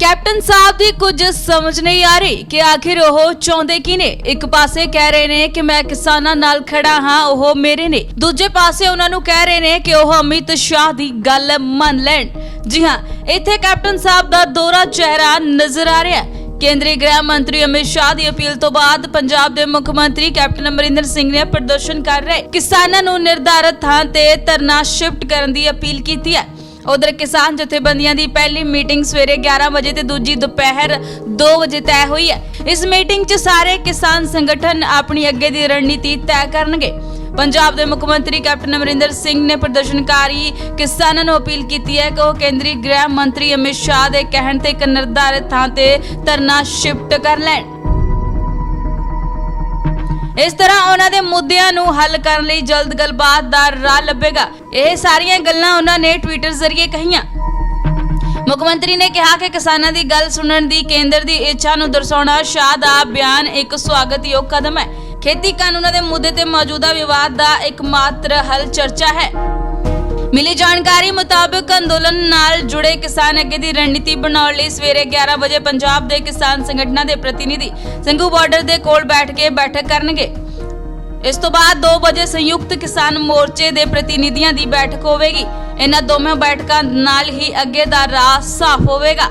Captain ਸਾਹਿਬ ਦੀ ਕੁਝ ਸਮਝ ਨਹੀਂ ਆ ਰਹੀ ਕਿ ਆਖਿਰ ਉਹ ਚਾਹੁੰਦੇ ਕੀ ਨੇ। ਇੱਕ ਪਾਸੇ ਕਹਿ ਰਹੇ ਨੇ ਕਿ ਮੈਂ ਕਿਸਾਨਾਂ ਨਾਲ ਖੜਾ ਹਾਂ, ਉਹ ਮੇਰੇ ਨੇ। ਦੂਜੇ ਪਾਸੇ ਉਹਨਾਂ ਨੂੰ ਕਹਿ ਰਹੇ ਨੇ ਕਿ ਉਹ ਅਮਿਤ ਸ਼ਾਹ ਦੀ ਗੱਲ ਮੰਨ ਲੈਣ। ਜੀ ਹਾਂ, ਇੱਥੇ ਕੈਪਟਨ ਸਾਹਿਬ ਦਾ ਦੋਹਰਾ ਚਿਹਰਾ ਨਜ਼ਰ ਆ ਰਿਹਾ ਹੈ। ਕੇਂਦਰੀ ਗ੍ਰਹਿ ਮੰਤਰੀ ਅਮਿਤ ਸ਼ਾਹ ਦੀ ਅਪੀਲ ਤੋਂ ਬਾਅਦ ਪੰਜਾਬ ਦੇ ਮੁੱਖ ਮੰਤਰੀ ਕੈਪਟਨ ਅਮਰਿੰਦਰ ਸਿੰਘ ਨੇ ਪ੍ਰਦਰਸ਼ਨ ਕਰ ਰਹੇ ਕਿਸਾਨਾਂ ਨੂੰ ਨਿਰਧਾਰਤ ਥਾਂ ਤੇ ਧਰਨਾ ਸ਼ਿਫਟ ਕਰਨ ਦੀ ਅਪੀਲ ਕੀਤੀ ਹੈ। ਉਧਰ ਕਿਸਾਨ ਜਥੇਬੰਦੀਆਂ ਦੀ ਪਹਿਲੀ ਮੀਟਿੰਗ ਸਵੇਰੇ 11 ਵਜੇ ਤੇ ਦੂਜੀ ਦੁਪਹਿਰ 2 ਵਜੇ ਤੈਅ ਹੋਈ ਹੈ। ਇਸ ਮੀਟਿੰਗ 'ਚ ਸਾਰੇ ਕਿਸਾਨ ਸੰਗਠਨ ਆਪਣੀ ਅੱਗੇ ਦੀ ਰਣਨੀਤੀ ਤੈਅ ਕਰਨਗੇ। ਪੰਜਾਬ ਦੇ ਮੁੱਖ ਮੰਤਰੀ ਕੈਪਟਨ ਅਮਰਿੰਦਰ ਸਿੰਘ ਨੇ ਪ੍ਰਦਰਸ਼ਨਕਾਰੀ ਕਿਸਾਨਾਂ ਨੂੰ ਅਪੀਲ ਕੀਤੀ ਹੈ ਕਿ ਉਹ ਕੇਂਦਰੀ ਗ੍ਰਹਿ ਮੰਤਰੀ ਅਮਿਤ ਸ਼ਾਹ ਦੇ ਕਹਿਣ ਤੇ ਇੱਕ ਨਿਰਧਾਰਿਤ ਥਾਂ ਤੇ ਧਰਨਾ ਸ਼ਿਫਟ ਕਰ ਲੈਣ। ਇਸ ਤਰ੍ਹਾਂ ਉਹਨਾਂ ਦੇ ਮੁੱਦਿਆਂ ਨੂੰ ਹੱਲ ਕਰਨ ਲਈ ਜਲਦ ਗੱਲਬਾਤ ਦਾ ਰਾਹ ਲੱਭੇਗਾ। ਇਹ ਸਾਰੀਆਂ ਗੱਲਾਂ ਉਹਨਾਂ ਨੇ ਟਵਿੱਟਰ ਜ਼ਰੀਏ ਕਹੀਆਂ। ਮੁੱਖ ਮੰਤਰੀ ਨੇ ਕਿਹਾ ਕਿ ਕਿਸਾਨਾਂ ਦੀ ਗੱਲ ਸੁਣਨ ਦੀ ਕੇਂਦਰ ਦੀ ਇੱਛਾ ਨੂੰ ਦਰਸਾਉਣਾ ਸ਼ਾਹ ਦਾ ਬਿਆਨ ਇੱਕ ਸਵਾਗਤਯੋਗ ਕਦਮ ਹੈ। ਖੇਤੀ ਕਾਨੂੰਨਾਂ ਦੇ ਮੁੱਦੇ ਤੇ ਮੌਜੂਦਾ ਵਿਵਾਦ ਦਾ ਇੱਕਮਾਤਰ ਹੱਲ ਚਰਚਾ ਹੈ। ਮਿਲੀ ਜਾਣਕਾਰੀ ਮੁਤਾਬਕ ਅੰਦੋਲਨ ਨਾਲ ਜੁੜੇ ਕਿਸਾਨ ਅੱਗੇ ਦੀ ਰਣਨੀਤੀ ਬਣਾਉਣ ਲਈ ਸਵੇਰੇ 11 ਵਜੇ ਪੰਜਾਬ ਦੇ ਕਿਸਾਨ ਸੰਗਠਨਾਂ ਦੇ ਪ੍ਰਤੀਨਿਧੀ ਸਿੰਘੂ ਬਾਰਡਰ ਦੇ ਕੋਲ ਬੈਠ ਕੇ ਬੈਠਕ ਕਰਨਗੇ। ਇਸ ਤੋਂ ਬਾਅਦ 2 ਵਜੇ ਸੰਯੁਕਤ ਕਿਸਾਨ ਮੋਰਚੇ ਦੇ ਪ੍ਰਤੀਨਿਧੀਆਂ ਦੀ ਬੈਠਕ ਹੋਵੇਗੀ। ਇਹਨਾਂ ਦੋਵੇਂ ਬੈਠਕਾਂ ਨਾਲ ਹੀ ਅੱਗੇ ਦਾ ਰਾਹ ਸਾਫ਼ ਹੋਵੇਗਾ।